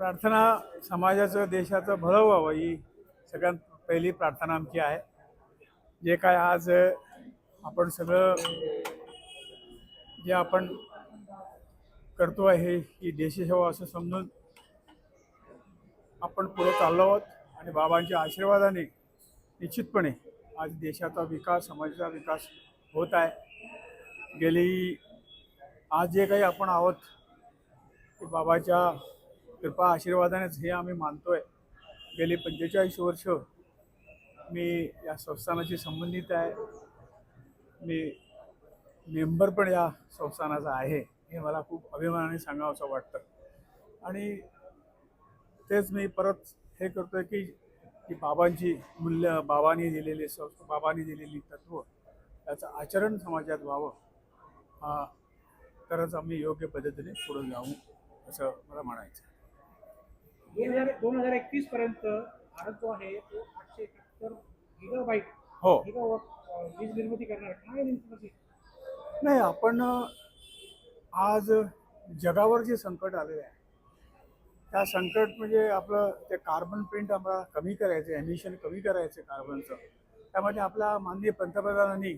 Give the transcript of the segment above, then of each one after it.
प्रार्थना समाजाचं देशाचं भलं व्हावं ही सगळ्यात पहिली प्रार्थना आमची आहे. जे काय आज आपण सगळं जे आपण करतो आहे ही देशसेवा असं समजून आपण पुढे चाललो आहोत आणि बाबांच्या आशीर्वादाने निश्चितपणे आज देशाचा विकास समाजाचा विकास होत आहे. गेली आज जे काही आपण आहोत ते बाबाच्या कृपा आशीर्वादानेच हे आम्ही मानतोय. गेली पंचेचाळीस वर्ष मी या संस्थानाशी संबंधित आहे. मी मेंबर पण या संस्थानाचा आहे हे मला खूप अभिमानाने सांगावं असं वाटतं. आणि तेच मी परत हे करतोय की की बाबांची मूल्य बाबांनी दिलेली संस्था बाबांनी दिलेली तत्व त्याचं आचरण समाजात व्हावं हा तरच आम्ही योग्य पद्धतीने पुढे जाऊ असं मला म्हणायचं दोन हजार दोन हजार एकवीस पर्यंत भारत जो आहे तो आठशे एकाहत्तर गिगाबाईट हो गिगावॉट वीज निर्मिती करणार. काय नेमकं? नाही आपण आज जगावर जे संकट आलेलं आहे त्या संकट म्हणजे आपलं ते कार्बन प्रिंट आम्हाला कमी करायचं एमिशन कमी करायचं कार्बनचं त्यामध्ये आपल्या माननीय पंतप्रधानांनी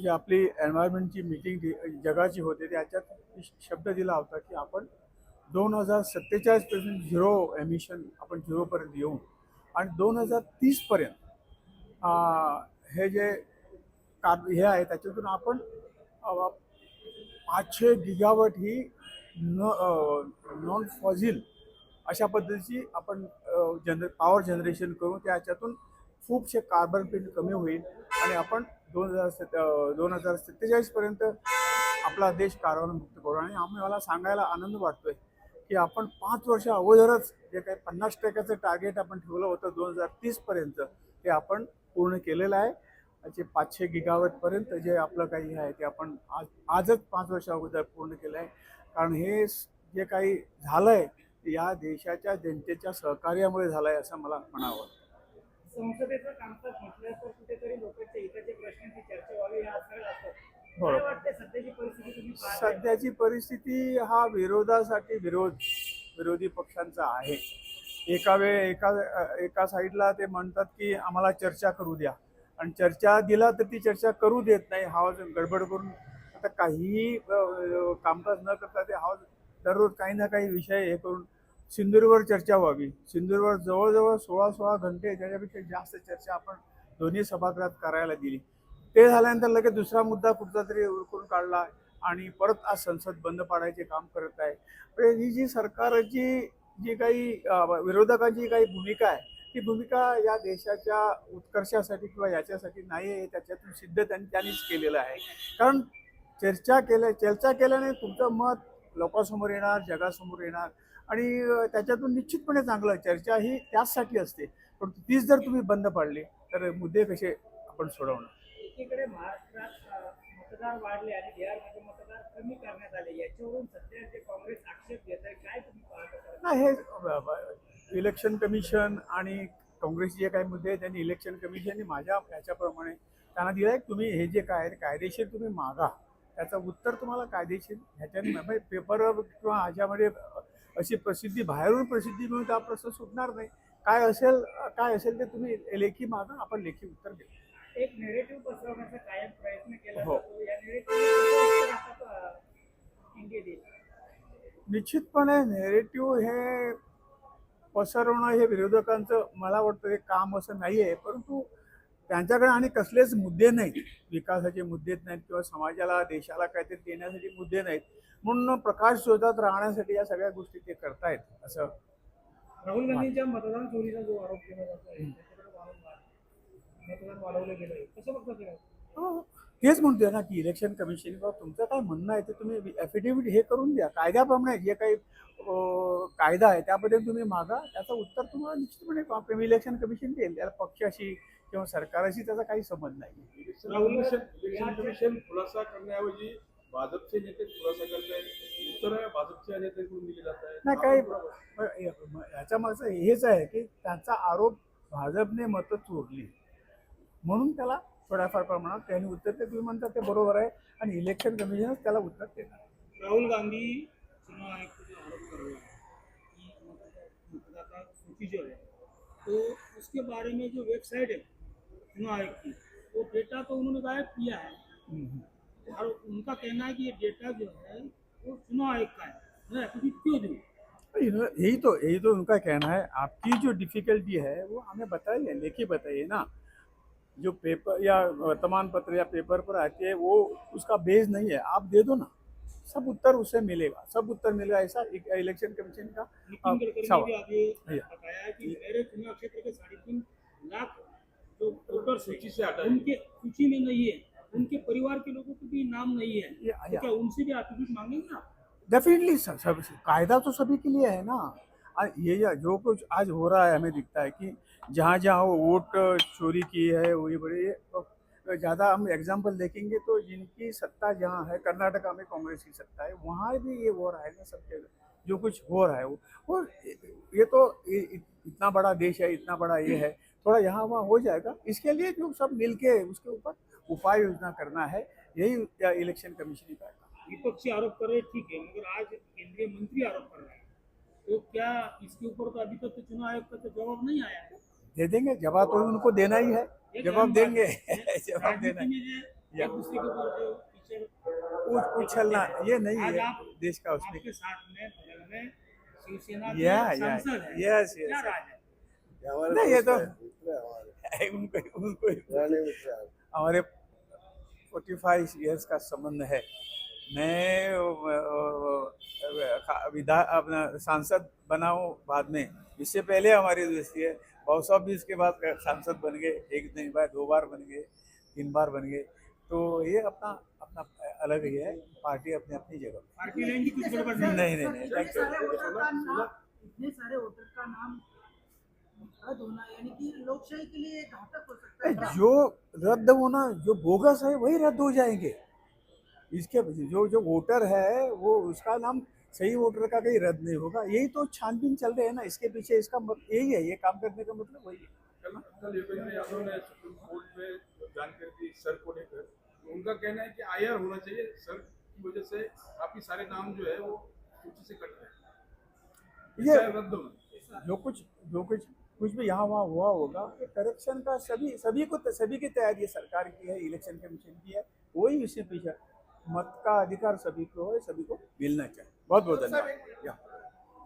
जी आपली एन्व्हायरमेंटची मिटिंग जगाची होते त्याच्यात शब्द दिला होता की आपण दोन हजार सत्तेचाळीसपर्यंत झिरो एमिशन आपण झिरोपर्यंत येऊ. आणि दोन हजार तीसपर्यंत हे जे कार हे आहे त्याच्यातून आपण पाचशे गिगावट ही न नॉन फॉझिल अशा पद्धतीची आपण जनरे पॉवर जनरेशन करू. त्याच्यातून खूपशे कार्बन प्रिंट कमी होईल. आणि आपण दोन हजार सत् दोन हजार सत्तेचाळीसपर्यंत आपला देश कार्बनमुक्त करू. आणि आम्ही मला सांगायला आनंद वाटतोय. की आपण पाच वर्ष अगोदरच जे काही पन्नास टक्क्याचं टार्गेट आपण ठेवलं होतं दोन हजार तीसपर्यंत ते आपण पूर्ण केलेलं आहे. जे पाचशे गिगावटपर्यंत जे आपलं काही आहे ते आपण आज आजच पाच वर्ष अगोदर पूर्ण केलं आहे कारण हे जे काही झालं आहे या देशाच्या जनतेच्या सहकार्यामुळे झालं आहे असं मला म्हणावं. संसदेचं कामकाज म्हटलं तर कुठेतरी लोकांच्या हिताचे प्रश्नांची चर्चा व्हावी हा असं असतं. सध्याची परिस्थिती तुम्ही पाहताय? सध्याची परिस्थिती हा विरोधासाठी विरोध विरोधी पक्षांचा आहे. एका वेळ एका एका साईडला ते म्हणतात की आम्हाला चर्चा करू द्या. आणि चर्चा दिला तर ती चर्चा करू देत नाही. हा गडबड करून आता काहीही कामकाज न करता ते हा दररोज काही ना काही विषय हे करून सिंदूरवर चर्चा व्हावी. सिंदूरवर जवळजवळ सोळा सोळा घंटे त्याच्यापेक्षा जास्त चर्चा आपण दोन्ही सभागृहात करायला दिली. ते झाल्यानंतर लगेच दुसरा मुद्दा कुठचा तरी उरकून काढला आणि परत आज संसद बंद पाडायचे काम करत आहे. म्हणजे ही जी सरकारची जी काही विरोधकांची काही भूमिका आहे ती भूमिका या देशाच्या उत्कर्षासाठी किंवा याच्यासाठी नाही आहे त्याच्यातून सिद्ध त्यांनी त्यांनीच केलेलं आहे. कारण चर्चा केल्या चर्चा केल्याने तुमचं मत लोकांसमोर येणार जगासमोर येणार आणि त्याच्यातून निश्चितपणे चांगलं चर्चा ही त्याचसाठी असते. पण तीच जर तुम्ही बंद पाडली तर मुद्दे कसे आपण सोडवणार? एकीकडे महाराष्ट्रात मतदार वाढले आणि बिहारमध्ये मतदार कमी करण्यात आले. याच्यावरून सध्या जे काँग्रेस आक्षेप घेत आहे काय तुम्ही पाहता नाही हे इलेक्शन कमिशन आणि काँग्रेसचे जे काही मुद्दे आहेत त्यांनी इलेक्शन कमिशनने माझ्या याच्याप्रमाणे त्यांना दिलं आहे. तुम्ही हे जे काय कायदेशीर तुम्ही मागा. त्याचं उत्तर तुम्हाला कायदेशीर ह्याच्याने म्हणजे पेपर किंवा ह्याच्यामध्ये अशी प्रसिद्धी बाहेरून प्रसिद्धी मिळून त्या प्रश्न सुटणार नाही. काय असेल काय असेल ते तुम्ही लेखी मागा आपण लेखी उत्तर देऊ. एक नेरेटिव्ह पसरवण्याचा कायम प्रयत्न केला हो. जातो. या नेरेटिव्ह इंडिया देईल निश्चितपणे नेरेटिव्ह हे पसरवणं हे विरोधकांचं मला वाटतं हे काम असं नाही आहे परंतु त्यांच्याकडे आणि कसलेच मुद्दे नाहीत. विकासाचे मुद्देच नाहीत किंवा समाजाला देशाला काहीतरी देण्यासाठी मुद्दे नाहीत. म्हणून प्रकाश शोधात राहण्यासाठी या सगळ्या गोष्टी ते करतायत असं राहुल गांधींच्या मतदान चोरीचा जो आरोप केला जातो आहे त्याच्याकडे वारंवार मतदान वाढवलं गेलं आहे कसं बघता ते हो, तेच म्हणतोय ना की इलेक्शन कमिशन किंवा तुमचं काय म्हणणं आहे ते तुम्ही ॲफिडेव्हिट हे करून द्या. कायद्याप्रमाणे जे काही कायदा आहे त्याबद्दल तुम्ही मागा. त्याचं उत्तर तुम्हाला निश्चितपणे इलेक्शन कमिशन देईल. त्याला पक्षाशी किंवा सरकाराशी त्याचा काही संबंध नाही. इलेक्शन कमिशन खुलासा करण्याऐवजी भाजपचे नेते खुलासा करतायत. उत्तर भाजपच्या नेत्यांकडून दिली जात नाही काही याच्या मागचं हेच आहे की त्यांचा आरोप भाजपने मतं चोरली. म्हणून त्याला थोड्याफार प्रमाणात त्यांनी उत्तर ते तुम्ही म्हणता ते बरोबर आहे. आणि इलेक्शन कमिशनच त्याला उत्तर देणार राहुल गांधी आरोप जो है तो उसके बारे में जो वेबसाइट है चुनाव आयोग की वो डेटा तो उन्होंने गायब किया है हम्म। और उनका कहना है कि ये डेटा जो है वो चुनाव आयोग का है. क्यों दूँ यही तो यही तो उनका कहना है। आपकी जो डिफिकल्टी है वो हमें बताइए लेके बताइए ना। जो पेपर या वर्तमान पत्र या पेपर पर आती है वो उसका बेस नहीं है। आप दे दो ना। सब उत्तर उससे मिलेगा। सब उत्तर मिलेगा ऐसा इलेक्शन कमीशन का। है सूची उनके सूची में नहीं है। उनके परिवार के लोगों को भी नाम नहीं है। ये तो क्या उनसे भी मांगेंगे आप? डेफिनेटली सब सब कायदा तो सभी के लिए है ना। ये जो कुछ आज हो रहा है हमें दिखता है कि जहाँ जहाँ वो वोट चोरी की है, वही बड़े तो ज़्यादा हम एग्ज़ाम्पल देखेंगे तो जिनकी सत्ता जहाँ है, कर्नाटका में कांग्रेस की सत्ता है, वहाँ भी ये हो रहा है ना सब जगह, जो कुछ हो रहा है वो। और ये तो इतना बड़ा देश है, इतना बड़ा ये है, थोड़ा यहाँ वहाँ हो जाएगा। इसके लिए जो सब मिलके उसके ऊपर उपाय योजना करना है, यही इलेक्शन कमीशन का विपक्षी आरोप कर रहे ठीक है, मगर आज केंद्रीय मंत्री आरोप कर रहे हैं। तो क्या इसके ऊपर तो अभी तक तो चुनाव आयोग का तो जवाब नहीं आया? है दे देंगे जवाब तो उनको देना ही है जवाब देंगे जवाब देना है उछलना ये नहीं है देश का उसमें आपके साथ में बगल में शिवसेना के या या यस यस नहीं ये तो उनको उनको हमारे फोर्टी फाइव ईयर्स का संबंध है मैं अ, अ, विधा अपना सांसद बना हूँ बाद में इससे पहले हमारी दोस्ती है बहुत साहब भी इसके बाद सांसद बन गए एक दिन बाद दो बार बन गए तीन बार बन गए। तो ये अपना अपना अलग ही है पार्टी अपनी अपनी जगह पार्टी लाइन कुछ नहीं नहीं नहीं नहीं इतने थैंक यू सारे वोटर का नाम इतने सारे वोटर का नाम रद्द होना यानी कि लोकशाही के लिए घातक हो सकता है जो रद्द होना जो बोगस है वही रद्द हो जाएँगे। इसके जो जो वोटर है वो उसका नाम सही वोटर का कहीं रद्द नहीं होगा। यही तो छानबीन चल रहे हैं ना इसके पीछे इसका मत यही है ये काम करने का मतलब वही है। उनका कहना है कि आईआर होना चाहिए। सर की वजह से काफ़ी सारे नाम जो है वो सूची से कट रहे हैं ये रद्द जो कुछ जो कुछ कुछ भी यहाँ वहाँ हुआ होगा ये करेक्शन का सभी सभी को सभी की तैयारी सरकार की है इलेक्शन कमीशन की है वही उसके पीछे। मत का अधिकार सभी को है सभी को मिलना चाहिए। बहुत बहुत धन्यवाद